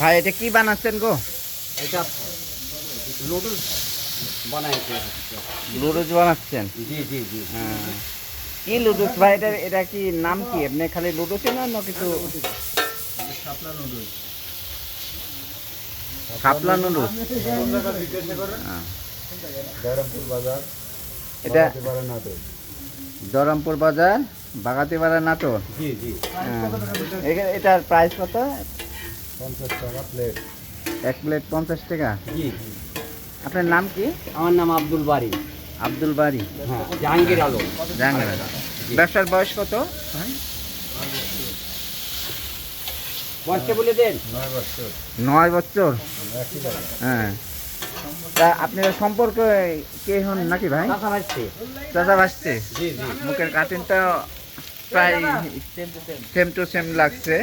ভাই এটা কি বানাচ্ছেন গো? এটা নুডলস বানাইছে। লুডুস বানাচ্ছেন? জি জি জি। হ্যাঁ। কি লুডুস ভাই এটা এটা কি নাম কি? আপনি খালি লুডুসই না অন্য কিছু? শাপলা নুডুস হ্যাঁ। জয়রামপুর বাজার। এটা এবারে নাটোর বাজার বাগাতিপাড়া নাটোর জি জি। হ্যাঁ। এখানে- এটার প্রাইস কত? পঞ্চাশ টাকা প্লেট এক প্লেট পঞ্চাশ টাকা? জি আপনার নাম কি? আমার নাম আব্দুল বারি। আব্দুল বাড়ি হ্যাঁ জাহাঙ্গীর আলম। জাহাঙ্গীর ব্যবসার বয়স কত? ভাই? বয়সটা বলে দেন। নয় বছর। নয় বছর? হ্যাঁ। তা আপনারা সম্পর্ক কে হন নাকি ভাই? চাচা বাসছে জি জি। মুখের কাটিংটা প্রায় সেম টু সেম লাগছে